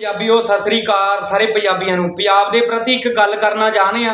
ਪੰਜਾਬੀਓ, ਸਤਿ ਸ੍ਰੀ ਅਕਾਲ ਸਾਰੇ ਪੰਜਾਬੀਆਂ ਨੂੰ। ਪੰਜਾਬ ਦੇ ਪ੍ਰਤੀ ਇੱਕ ਗੱਲ ਕਰਨਾ ਚਾਹੁੰਦੇ ਆ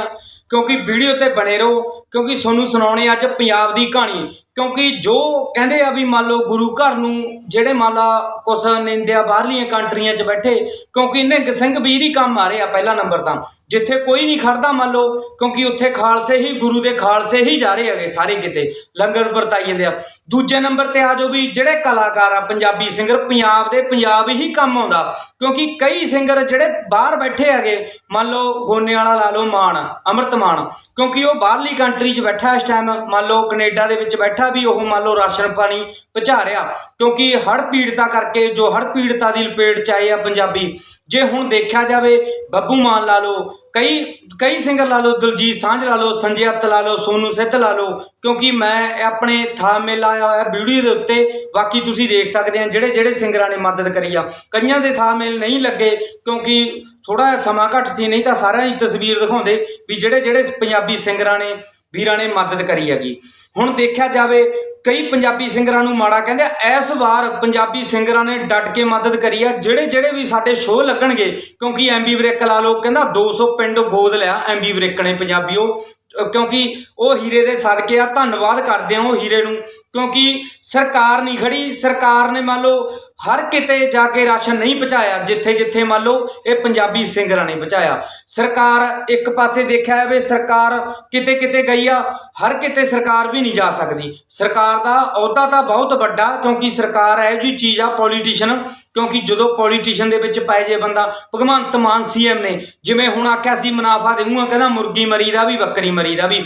ਕਿਉਂਕਿ ਵੀਡੀਓ ਤੇ ਬਣੇ ਰਹੋ, ਕਿਉਂਕਿ ਤੁਹਾਨੂੰ ਸੁਣਾਉਣੇ ਅੱਜ ਪੰਜਾਬ ਦੀ ਕਹਾਣੀ। ਕਿਉਂਕਿ ਜੋ ਕਹਿੰਦੇ ਆ ਵੀ ਮੰਨ ਲਓ ਗੁਰੂ ਘਰ ਨੂੰ ਜਿਹੜੇ ਮੰਨ ਲਾ ਕੁਛ ਨਿੰਦਿਆ ਬਾਹਰਲੀਆਂ ਕੰਟਰੀਆਂ 'ਚ ਬੈਠੇ, ਕਿਉਂਕਿ ਨਿਹੰਗ ਸਿੰਘ ਵੀਰ ਹੀ ਕੰਮ ਆ ਰਹੇ ਆ ਪਹਿਲਾ ਨੰਬਰ ਤਾਂ। ਜਿੱਥੇ ਕੋਈ ਨਹੀਂ ਖੜਦਾ ਮੰਨ ਲਓ, ਕਿਉਂਕਿ ਉੱਥੇ ਖਾਲਸੇ ਹੀ ਗੁਰੂ ਦੇ ਖਾਲਸੇ ਹੀ ਜਾ ਰਹੇ ਹੈਗੇ ਸਾਰੇ ਕਿਤੇ, ਲੰਗਰ ਵਰਤਾਈ ਜਾਂਦੇ ਆ। ਦੂਜੇ ਨੰਬਰ ਤੇ ਆ ਜਾਓ ਵੀ ਜਿਹੜੇ ਕਲਾਕਾਰ ਆ, ਪੰਜਾਬੀ ਸਿੰਗਰ, ਪੰਜਾਬ ਦੇ ਪੰਜਾਬ ਹੀ ਕੰਮ ਆਉਂਦਾ। ਕਿਉਂਕਿ ਕਈ ਸਿੰਗਰ ਜਿਹੜੇ ਬਾਹਰ ਬੈਠੇ ਹੈਗੇ, ਮੰਨ ਲਓ ਗੋਨੇ ਵਾਲਾ ਲਾ ਲਓ ਮਾਨ, ਅਮਰਤ ਮਾਨ, ਕਿਉਂਕਿ ਉਹ ਬਾਹਰਲੀ ਕੰਟਰੀ 'ਚ ਬੈਠਾ ਇਸ ਟਾਈਮ ਮੰਨ ਲਓ ਕੈਨੇਡਾ ਦੇ ਵਿੱਚ ਬੈਠਾ ਵੀ ਉਹ ਮੰਨ ਲਓ ਰਾਸ਼ਨ ਪਾਣੀ ਪਹੁੰਚਾ ਰਿਹਾ, ਕਿਉਂਕਿ ਹੜ੍ਹ ਪੀੜਤਾ ਕਰਕੇ ਜੋ ਹੜ੍ਹ ਪੀੜਤਾ ਦੀ ਲਪੇਟ 'ਚ ਆਏ ਆ ਪੰਜਾਬੀ, ਜੇ ਹੁਣ ਦੇਖਿਆ ਜਾਵੇ, ਬੱਬੂ ਮਾਨ ਲਾ ਲਓ, ਕਈ ਕਈ ਸਿੰਗਰ ਲਾ ਲਓ, ਦਲਜੀਤ ਸਾਂਝ ਲਾ ਲਓ, ਸੰਜੇ ਅੱਤ ਲਾ ਲਓ, ਸੋਨੂ ਸਿੱਧ ਲਾ ਲਓ, ਕਿਉਂਕਿ ਮੈਂ ਆਪਣੇ ਥਾ ਮੇਲਾ ਆਇਆ ਹੋਇਆ ਵੀਡੀਓ ਦੇ ਉੱਤੇ ਬਾਕੀ ਤੁਸੀਂ ਦੇਖ ਸਕਦੇ ਆ, ਜਿਹੜੇ ਜਿਹੜੇ ਸਿੰਗਰਾਂ ਨੇ ਮਦਦ ਕਰੀ ਆ। ਕਈਆਂ ਦੇ ਥਾ ਮੇਲ ਨਹੀਂ ਲੱਗੇ, ਕਿਉਂਕਿ ਥੋੜਾ ਸਮਾਂ ਘੱਟ ਸੀ, ਨਹੀਂ ਤਾਂ ਸਾਰਿਆਂ ਦੀ ਤਸਵੀਰ ਦਿਖਾਉਂਦੇ ਵੀ ਜਿਹੜੇ ਜਿਹੜੇ ਪੰਜਾਬੀ ਸਿੰਗਰਾਂ ਨੇ, ਵੀਰਾਂ ਨੇ ਮਦਦ ਕਰੀ ਹੈਗੀ। ਹੁਣ ਦੇਖਿਆ ਜਾਵੇ ਕਈ ਪੰਜਾਬੀ ਸਿੰਗਰਾਂ ਨੂੰ ਮਾੜਾ ਕਹਿੰਦੇ ਆ। ਇਸ ਵਾਰ ਪੰਜਾਬੀ ਸਿੰਗਰਾਂ ਨੇ ਡਟ ਕੇ ਮਦਦ ਕਰੀ ਆ। ਜਿਹੜੇ ਜਿਹੜੇ ਵੀ ਸਾਡੇ ਸ਼ੋਅ ਲੱਗਣਗੇ ਕਿਉਂਕਿ ਐਮਬੀ ਬ੍ਰੇਕ ਲਾ ਲਓ ਕਹਿੰਦਾ 200 ਪਿੰਡ ਗੋਦ ਲਿਆ ਐਮਬੀ ਬ੍ਰੇਕ ਨੇ ਪੰਜਾਬੀਓ। ਅ, ਕਿਉਂਕਿ ਉਹ ਹੀਰੇ ਦੇ ਸਦਕੇ ਆ। ਧੰਨਵਾਦ ਕਰਦੇ ਆ ਉਹ ਹੀਰੇ ਨੂੰ ਕਿਉਂਕਿ ਸਰਕਾਰ ਨਹੀਂ ਖੜੀ। ਸਰਕਾਰ ਨੇ ਮੰਨ ਲਓ ਹਰ ਕਿਤੇ ਜਾ ਕੇ ਰਾਸ਼ਨ ਨਹੀਂ ਪਹੁੰਚਾਇਆ, ਜਿੱਥੇ ਜਿੱਥੇ ਮੰਨ ਲਓ ਇਹ ਪੰਜਾਬੀ ਸਿੰਗਰਾਂ ਨੇ ਪਹੁੰਚਾਇਆ। ਸਰਕਾਰ ਇੱਕ ਪਾਸੇ ਦੇਖਿਆ ਜਾਵੇ, ਸਰਕਾਰ ਕਿਤੇ ਕਿਤੇ ਗਈ ਆ, ਹਰ ਕਿਤੇ ਸਰਕਾਰ ਵੀ ਨਹੀਂ ਜਾ ਸਕਦੀ। ਸਰਕਾਰ ਦਾ ਅਹੁਦਾ ਤਾਂ ਬਹੁਤ ਵੱਡਾ, ਕਿਉਂਕਿ ਸਰਕਾਰ ਇਹੋ ਜਿਹੀ ਚੀਜ਼ ਆ ਪੋਲੀਟੀਸ਼ੀਅਨ ਕਿਉਂਕਿ ਜਦੋਂ ਪੋਲੀਟੀਸ਼ੀਅਨ ਦੇ ਵਿੱਚ ਪੈ ਜੇ ਬੰਦਾ, ਭਗਵੰਤ ਮਾਨ ਸੀਐਮ ਨੇ, ਜਿਵੇਂ ਹੁਣ ਆਖਿਆ ਸੀ, ਮੁਨਾਫਾ ਦੇਊਗਾ, ਕਹਿੰਦਾ ਮੁਰਗੀ ਮਰੀ ਦਾ ਵੀ, ਬੱਕਰੀ ਮਰੀ ਦਾ ਵੀ।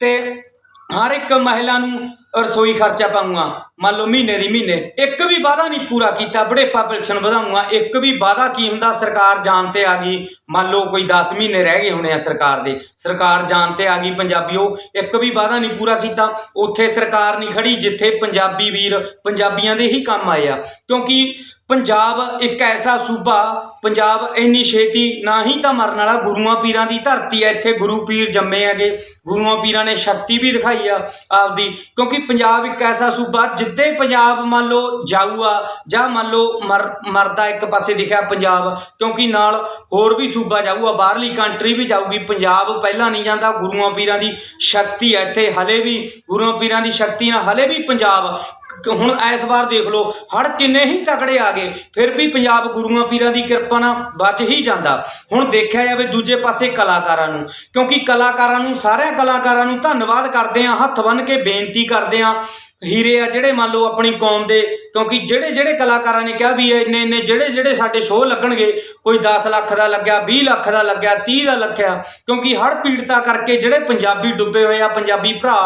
ਤੇ ਹਰ ਇੱਕ ਮਹਿਲਾ ਨੂੰ ਰਸੋਈ ਖਰਚਾ ਪਾਉਂਗਾ। ਮੰਨ ਲਓ ਮਹੀਨੇ ਦੀ ਮਹੀਨੇ। ਇੱਕ ਵੀ ਵਾਅਦਾ ਨਹੀਂ ਪੂਰਾ ਕੀਤਾ ਬੜੇਪਾ ਪੈਨਸ਼ਨ ਵਧਾਉਂਗਾ। ਇੱਕ ਵੀ ਵਾਅਦਾ ਕੀ ਹੁੰਦਾ, ਸਰਕਾਰ ਜਾਣ ਤੇ ਆ ਗਈ। ਮੰਨ ਲਓ ਕੋਈ 10 ਮਹੀਨੇ ਰਹਿ ਗਏ ਹੋਣੇ ਆ ਸਰਕਾਰ ਦੇ। ਸਰਕਾਰ ਜਾਣ ਤੇ ਆ ਗਈ ਪੰਜਾਬੀਓ। ਇੱਕ ਵੀ ਵਾਅਦਾ ਨਹੀਂ ਪੂਰਾ ਕੀਤਾ। ਉੱਥੇ ਸਰਕਾਰ ਨਹੀਂ ਖੜੀ, ਜਿੱਥੇ ਪੰਜਾਬੀ ਵੀਰ ਪੰਜਾਬੀਆਂ ਦੇ ਹੀ ਕੰਮ ਆਏ ਆ। ਕਿਉਂਕਿ ਪੰਜਾਬ ਇੱਕ ਐਸਾ ਸੂਬਾ, ਪੰਜਾਬ ਇੰਨੀ ਛੇਤੀ ਨਾ ਹੀ ਤਾਂ ਮਰਨ ਵਾਲਾ ਗੁਰੂਆਂ ਪੀਰਾਂ ਦੀ ਧਰਤੀ ਹੈ ਇੱਥੇ ਗੁਰੂ ਪੀਰ ਜੰਮੇ ਹੈਗੇ। ਗੁਰੂਆਂ ਪੀਰਾਂ ਨੇ ਸ਼ਕਤੀ ਵੀ ਦਿਖਾਈ ਆ ਆਪਦੀ। ਕਿਉਂਕਿ ਪੰਜਾਬ ਇੱਕ ਐਸਾ ਸੂਬਾ ਜਿੱਦੇ ਪੰਜਾਬ ਮੰਨ ਲਓ ਜਾਊਗਾ ਜਾਂ ਮੰਨ ਲਓ ਮਰ, ਮਰਦਾ ਇੱਕ ਪਾਸੇ ਦਿਖਿਆ ਪੰਜਾਬ, ਕਿਉਂਕਿ ਨਾਲ ਹੋਰ ਵੀ ਸੂਬਾ ਜਾਊਗਾ, ਬਾਹਰਲੀ ਕੰਟਰੀ ਵੀ ਜਾਊਗੀ, ਪੰਜਾਬ ਪਹਿਲਾਂ ਨਹੀਂ ਜਾਂਦਾ, ਗੁਰੂਆਂ ਪੀਰਾਂ ਦੀ ਸ਼ਕਤੀ ਹੈ ਇੱਥੇ, ਹਲੇ ਵੀ ਗੁਰੂਆਂ ਪੀਰਾਂ ਦੀ ਸ਼ਕਤੀ ਨਾਲ ਹਲੇ ਵੀ ਪੰਜਾਬ ਕਿ ਹੁਣ ਇਸ ਵਾਰ ਦੇਖ ਲਓ ਹੜ ਕਿੰਨੇ ਹੀ ਤਕੜੇ ਆ ਗਏ, ਫਿਰ ਵੀ ਪੰਜਾਬ ਗੁਰੂਆਂ ਪੀਰਾਂ ਦੀ ਕਿਰਪਾ ਨਾਲ ਬਚ ਹੀ ਜਾਂਦਾ। ਹੁਣ ਦੇਖਿਆ ਜਾਵੇ ਦੂਜੇ ਪਾਸੇ ਕਲਾਕਾਰਾਂ ਨੂੰ, ਕਿਉਂਕਿ ਕਲਾਕਾਰਾਂ ਨੂੰ, ਸਾਰਿਆਂ ਕਲਾਕਾਰਾਂ ਨੂੰ ਧੰਨਵਾਦ ਕਰਦੇ ਆ ਹੱਥ ਬੰਨ੍ਹ ਕੇ ਬੇਨਤੀ ਕਰਦੇ ਆ ਹੀਰੇ ਆ ਜਿਹੜੇ ਮੰਨ ਲਓ ਆਪਣੀ ਕੌਮ ਦੇ, ਕਿਉਂਕਿ ਜਿਹੜੇ ਜਿਹੜੇ ਕਲਾਕਾਰਾਂ ਨੇ ਕਿਹਾ ਵੀ ਇੰਨੇ ਇੰਨੇ ਜਿਹੜੇ ਜਿਹੜੇ ਸਾਡੇ ਸ਼ੋਅ ਲੱਗਣਗੇ, ਕੋਈ 10 ਲੱਖ ਦਾ ਲੱਗਿਆ 20 ਲੱਖ ਦਾ ਲੱਗਿਆ 30 ਦਾ ਲੱਗਿਆ, ਕਿਉਂਕਿ ਹਰ ਪੀੜਤਾ ਕਰਕੇ ਜਿਹੜੇ ਪੰਜਾਬੀ ਡੁੱਬੇ ਹੋਏ ਆ, ਪੰਜਾਬੀ ਭਰਾ,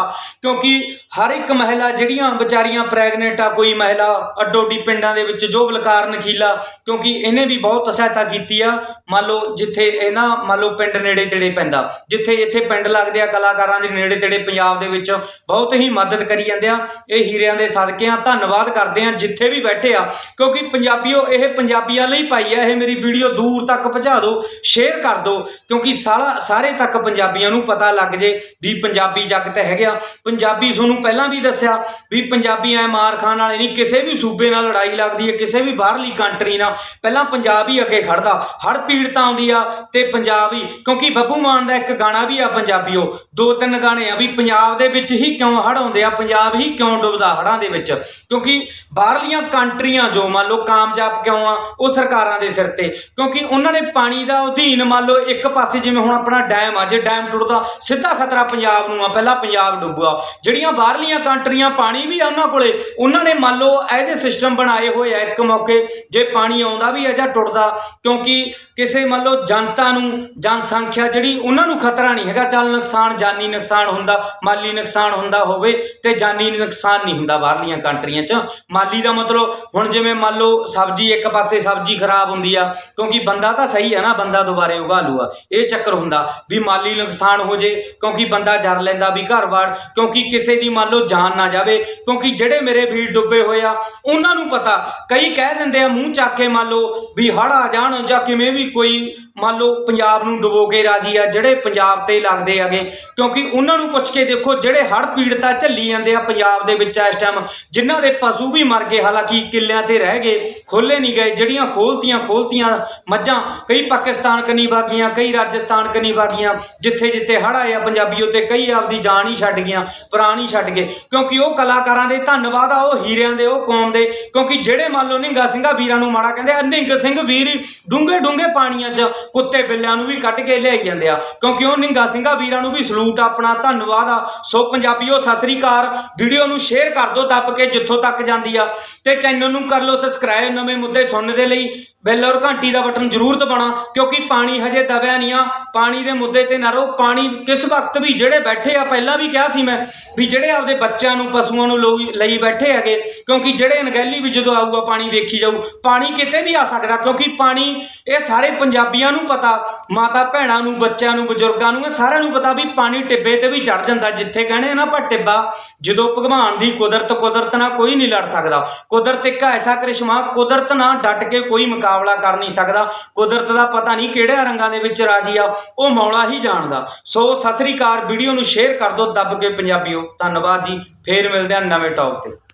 ਕਿਉਂਕਿ ਹਰ ਇੱਕ ਮਹਿਲਾ ਜਿਹੜੀਆਂ ਵਿਚਾਰੀਆਂ ਪ੍ਰੈਗਨੈਂਟ ਆ, ਕੋਈ ਮਹਿਲਾ ਅੱਡੋਡੀ ਪਿੰਡਾਂ ਦੇ ਵਿੱਚ ਜੋ ਬਲਕਾਰ ਨਖੀਲਾ, ਕਿਉਂਕਿ ਇਹਨੇ ਵੀ ਬਹੁਤ ਸਹਾਇਤਾ ਕੀਤੀ ਆ, ਮੰਨ ਲਓ ਜਿੱਥੇ ਇਹ ਨਾ ਮੰਨ ਲਓ ਪਿੰਡ ਨੇੜੇ ਤੇੜੇ ਪੈਂਦਾ, ਜਿੱਥੇ ਇੱਥੇ ਪਿੰਡ ਲੱਗਦੇ ਆ ਕਲਾਕਾਰਾਂ ਦੇ ਨੇੜੇ ਤੇੜੇ ਪੰਜਾਬ ਦੇ ਵਿੱਚ, ਬਹੁਤ ਹੀ ਮਦਦ ਕਰੀ ਜਾਂਦੇ ਆ ਇਹ ਹੀਰਿਆਂ ਦੇ ਸਦਕੇ ਆ। ਧੰਨਵਾਦ ਕਰਦੇ ਆ ਜਿੱਥੇ ਵੀ ਬੈਠੇ ਆ। ਕਿਉਂਕਿ ਪੰਜਾਬੀਓ, ਇਹ ਪੰਜਾਬੀਆਂ ਲਈ ਪਾਈ ਆ। ਇਹ ਮੇਰੀ ਵੀਡੀਓ ਦੂਰ ਤੱਕ ਪਹੁੰਚਾ ਦਿਓ ਸ਼ੇਅਰ ਕਰ ਦਿਓ। ਕਿਉਂਕਿ ਸਾਰਾ ਸਾਰੇ ਤੱਕ ਪੰਜਾਬੀਆਂ ਨੂੰ ਪਤਾ ਲੱਗ ਜੇ ਵੀ ਪੰਜਾਬੀ ਜੱਗ ਤੇ ਹੈਗੇ ਆ। ਪੰਜਾਬੀ ਤੁਹਾਨੂੰ ਪਹਿਲਾਂ ਵੀ ਦੱਸਿਆ ਵੀ ਪੰਜਾਬੀ ਐ ਮਾਰ ਖਾਣ ਵਾਲੇ ਨਹੀਂ। ਕਿਸੇ ਵੀ ਸੂਬੇ ਨਾਲ ਲੜਾਈ ਲੱਗਦੀ ਹੈ ਕਿਸੇ ਵੀ ਬਾਹਰਲੀ ਕੰਟਰੀ ਨਾਲ। ਪਹਿਲਾਂ ਪੰਜਾਬ ਹੀ ਅੱਗੇ ਖੜਦਾ ਹੜ ਪੀੜਤਾ ਆਉਂਦੀ ਆ ਤੇ ਪੰਜਾਬ ਹੀ। ਕਿਉਂਕਿ ਬੱਬੂ ਮਾਨ ਦਾ ਇੱਕ ਗਾਣਾ ਵੀ ਆ ਪੰਜਾਬੀਓ। ਦੋ ਤਿੰਨ ਗਾਣੇ ਆ ਵੀ ਪੰਜਾਬ ਦੇ ਵਿੱਚ ਹੀ ਕਿਉਂ ਹੜ ਆਉਂਦੇ ਆ, ਪੰਜਾਬ ਹੀ ਕਿਉਂ ਡੁੱਬਦਾ ਹੜਾਂ ਦੇ ਵਿੱਚ? ਕਿਉਂਕਿ ਬਾਹਰਲੀਆਂ ਕੰਟਰੀਆਂ ਜੋ ਮੰਨ ਲਓ ਕਾਮਯਾਬ ਕਿਉਂ ਆ, ਉਹ ਸਰਕਾਰਾਂ ਦੇ ਸਿਰ ਤੇ। ਕਿਉਂਕਿ ਉਹਨਾਂ ਨੇ ਪਾਣੀ ਦਾ ਅਧੀਨ ਮੰਨ ਲਓ ਇੱਕ ਪਾਸੇ ਜਿਵੇਂ ਹੁਣ ਆਪਣਾ ਡੈਮ ਆ, ਜੇ ਡੈਮ ਟੁੱਟਦਾ ਸਿੱਧਾ ਖਤਰਾ ਪੰਜਾਬ ਨੂੰ ਆ, ਪਹਿਲਾਂ ਪੰਜਾਬ ਡੁੱਬੂਗਾ। ਜਿਹੜੀਆਂ ਬਾਹਰਲੀਆਂ ਕੰਟਰੀਆਂ ਪਾਣੀ ਵੀ ਆ ਉਹਨਾਂ ਕੋਲੇ, ਉਹਨਾਂ ਨੇ ਮੰਨ ਲਓ ਇਹ ਜਿਹੇ ਸਿਸਟਮ ਬਣਾਏ ਹੋਏ ਆ ਇੱਕ ਮੌਕੇ, ਜੇ ਪਾਣੀ ਆਉਂਦਾ ਵੀ ਹੈ ਜਾਂ ਟੁੱਟਦਾ, ਕਿਉਂਕਿ ਕਿਸੇ ਮੰਨ ਲਓ ਜਨਤਾ ਨੂੰ, ਜਨਸੰਖਿਆ ਜਿਹੜੀ ਉਹਨਾਂ ਨੂੰ ਖਤਰਾ ਨਹੀਂ ਹੈਗਾ, ਚੱਲ ਨੁਕਸਾਨ ਜਾਨੀ ਨੁਕਸਾਨ ਹੁੰਦਾ, ਮਾਲੀ ਨੁਕਸਾਨ ਹੁੰਦਾ ਹੋਵੇ ਤੇ ਜਾਨੀ ਨੁਕਸਾਨ ਨਹੀਂ ਹੁੰਦਾ ਬਾਹਰਲੀਆਂ ਕੰਟਰੀਆਂ 'ਚ। ਮਾਲੀ ਦਾ ਮਤਲਬ ਹੁਣ ਜਿਵੇਂ ਮੰਨ ਲਓ ਸਬਜ਼ੀ ਇੱਕ ਪਾਸੇ ਸਬਜ਼ੀ ਖਰਾਬ ਹੁੰਦੀ ਆ, ਕਿਉਂਕਿ ਬੰਦਾ ਤਾਂ ਸਹੀ ਹੈ ਨਾ, ਬੰਦਾ ਦੁਬਾਰੇ ਉਗਾ ਲੂਗਾ। ਇਹ ਚੱਕਰ ਹੁੰਦਾ ਵੀ ਮਾਲੀ ਨੁਕਸਾਨ ਹੋ ਜੇ, ਕਿਉਂਕਿ ਬੰਦਾ ਜਰ ਲੈਂਦਾ ਵੀ ਘਰ-ਬਾਰ ਕਿਉਂਕਿ ਕਿਸੇ ਦੀ ਮੰਨ ਲਓ ਜਾਨ ਨਾ ਜਾਵੇ, ਕਿਉਂਕਿ ਜਿਹੜੇ ਮੇਰੇ ਵੀਰ ਡੁੱਬੇ ਹੋਏ ਆ, ਉਹਨਾਂ ਨੂੰ ਪਤਾ। ਕਈ ਕਹਿ ਦਿੰਦੇ ਆ ਮੂੰਹ ਚੱਕ ਕੇ ਮੰਨ ਲਓ ਵੀ ਹੜ ਆ ਜਾਣ ਜਾਂ ਕਿਵੇਂ ਵੀ ਕੋਈ ਮੰਨ ਲਓ ਪੰਜਾਬ ਨੂੰ ਡੁਬੋ ਕੇ ਰਾਜੀ ਆ, ਜਿਹੜੇ ਪੰਜਾਬ ਤੇ ਲੱਗਦੇ ਹੈਗੇ, ਕਿਉਂਕਿ ਉਹਨਾਂ ਨੂੰ ਪੁੱਛ ਕੇ ਦੇਖੋ ਜਿਹੜੇ ਹੜ੍ਹ ਪੀੜਤਾ ਝੱਲੀ ਜਾਂਦੇ ਆ ਪੰਜਾਬ ਦੇ ਵਿੱਚ ਇਸ ਟਾਈਮ ਜਿਨ੍ਹਾਂ ਦੇ ਪਸ਼ੂ ਵੀ ਮਰ ਗਏ, ਹਾਲਾਂਕਿ ਕਿੱਲਿਆਂ ਤੇ ਰਹਿ ਗਏ ਖੋਲੇ ਨਹੀਂ ਗਏ, ਜਿਹੜੀਆਂ ਖੋਲਤੀਆਂ ਖੋਲਤੀਆਂ ਮੱਝਾਂ, ਕਈ ਪਾਕਿਸਤਾਨ ਕਨੀ ਵਾਗੀਆਂ ਕਈ ਰਾਜਸਥਾਨ ਕਨੀ ਵਾਗੀਆਂ ਜਿੱਥੇ ਜਿੱਥੇ ਹੜ੍ਹ ਆਏ ਆ, ਪੰਜਾਬੀ ਉੱਤੇ ਕਈ ਆਪਦੀ ਜਾਨ ਹੀ ਛੱਡ ਗਈਆਂ, ਪ੍ਰਾਣ ਹੀ ਛੱਡ ਗਏ, ਕਿਉਂਕਿ ਉਹ ਕਲਾਕਾਰਾਂ ਦੇ ਧੰਨਵਾਦ ਆ, ਉਹ ਹੀਰਿਆਂ ਦੇ, ਉਹ ਕੌਮ ਦੇ, ਕਿਉਂਕਿ ਜਿਹੜੇ ਮੰਨ ਲਓ ਨਿੰਗਾ ਸਿੰਘਾ ਵੀਰਾਂ ਨੂੰ ਮਾੜਾ ਕਹਿੰਦੇ ਆ, ਨਿੰਗ ਸਿੰਘ ਵੀਰ ਡੂੰਘੇ ਡੂੰਘੇ ਪਾਣੀਆਂ 'ਚ ਕੁੱਤੇ ਬਿੱਲਿਆਂ ਨੂੰ ਵੀ ਕੱਢ ਕੇ ਲਿਆਈ ਜਾਂਦੇ ਆ। ਕਿਉਂਕਿ ਉਹ ਨਿੰਗਾ ਸਿੰਘਾ ਵੀਰਾਂ ਨੂੰ ਵੀ ਸਲੂਟ ਆਪਣਾ ਧੰਨਵਾਦ ਆ। ਸੋ ਪੰਜਾਬੀਓ, ਸਤਿ ਸ੍ਰੀ ਅਕਾਲ। ਵੀਡੀਓ ਨੂੰ ਸ਼ੇਅਰ ਕਰ ਦਿਓ, ਦੱਬ ਕੇ ਜਿੱਥੋਂ ਤੱਕ ਜਾਂਦੀ ਆ। ਤੇ ਚੈਨਲ ਨੂੰ ਕਰ ਲਓ ਸਬਸਕ੍ਰਾਈਬ ਨਵੇਂ ਮੁੱਦੇ ਸੁਣਨ ਦੇ ਲਈ। ਬੈਲ ਔਰ ਘੰਟੀ ਦਾ ਬਟਨ ਜ਼ਰੂਰ ਦਬਾਉਣਾ, ਕਿਉਂਕਿ ਪਾਣੀ ਹਜੇ ਦਬਿਆ ਨਹੀਂ ਆ। ਪਾਣੀ ਦੇ ਮੁੱਦੇ ਤੇ ਨਾ ਰਹੋ ਪਾਣੀ ਕਿਸ ਵਕਤ ਵੀ ਜਿਹੜੇ ਬੈਠੇ ਆ, ਪਹਿਲਾਂ ਵੀ ਕਿਹਾ ਸੀ ਮੈਂ ਵੀ ਜਿਹੜੇ ਆਪਦੇ ਬੱਚਿਆਂ ਨੂੰ, ਪਸ਼ੂਆਂ ਨੂੰ ਲੋਈ- ਲਈ ਬੈਠੇ ਹੈਗੇ, ਕਿਉਂਕਿ ਜਿਹੜੇ ਅਣਗਹਿਲੀ ਵੀ ਜਦੋਂ ਆਊਗਾ, ਪਾਣੀ ਵੇਖੀ ਜਾਊ, ਪਾਣੀ ਕਿਤੇ ਵੀ ਆ ਸਕਦਾ, ਕਿਉਂਕਿ ਪਾਣੀ ਇਹ ਸਾਰੇ ਪੰਜਾਬੀਆਂ ਨੂੰ ਪਤਾ, ਮਾਤਾ ਭੈਣਾਂ ਨੂੰ, ਬੱਚਿਆਂ ਨੂੰ, ਬਜ਼ੁਰਗਾਂ ਨੂੰ, ਇਹ ਸਾਰਿਆਂ ਨੂੰ ਪਤਾ ਵੀ ਪਾਣੀ ਟਿੱਬੇ ਤੇ ਵੀ ਚੜ ਜਾਂਦਾ, ਜਿੱਥੇ ਕਹਿੰਦੇ ਨਾ ਪਰ ਟਿੱਬਾ, ਜਦੋਂ ਭਗਵਾਨ ਦੀ ਕੁਦਰਤ ਕੁਦਰਤ ਨਾਲ ਕੋਈ ਨਹੀਂ ਲੜ ਸਕਦਾ, ਕੁਦਰਤ ਇੱਕ ਐਸਾ ਕ੍ਰਿਸ਼ਮਾ, ਕੁਦਰਤ ਨਾਲ ਡਟ ਕੇ ਕੋਈ ਮੁਕਾਬਲਾ ਕਰ ਨਹੀਂ ਸਕਦਾ, ਕੁਦਰਤ ਦਾ ਪਤਾ ਨਹੀਂ ਕਿਹੜੇ ਰੰਗਾਂ ਦੇ ਵਿੱਚ ਰਾਜੀ ਆ, ਉਹ ਮੌਲਾ ਹੀ ਜਾਣਦਾ। ਸੋ ਸਤਿ ਸ੍ਰੀ ਅਕਾਲ, ਵੀਡੀਓ ਨੂੰ ਸ਼ੇਅਰ ਕਰ ਦਿਓ, ਦੱਬ ਕੇ ਪੰਜਾਬੀਓ। ਧੰਨਵਾਦ ਜੀ ਫੇਰ ਮਿਲਦੇ ਆ ਨਵੇਂ ਟੌਪ ਤੇ।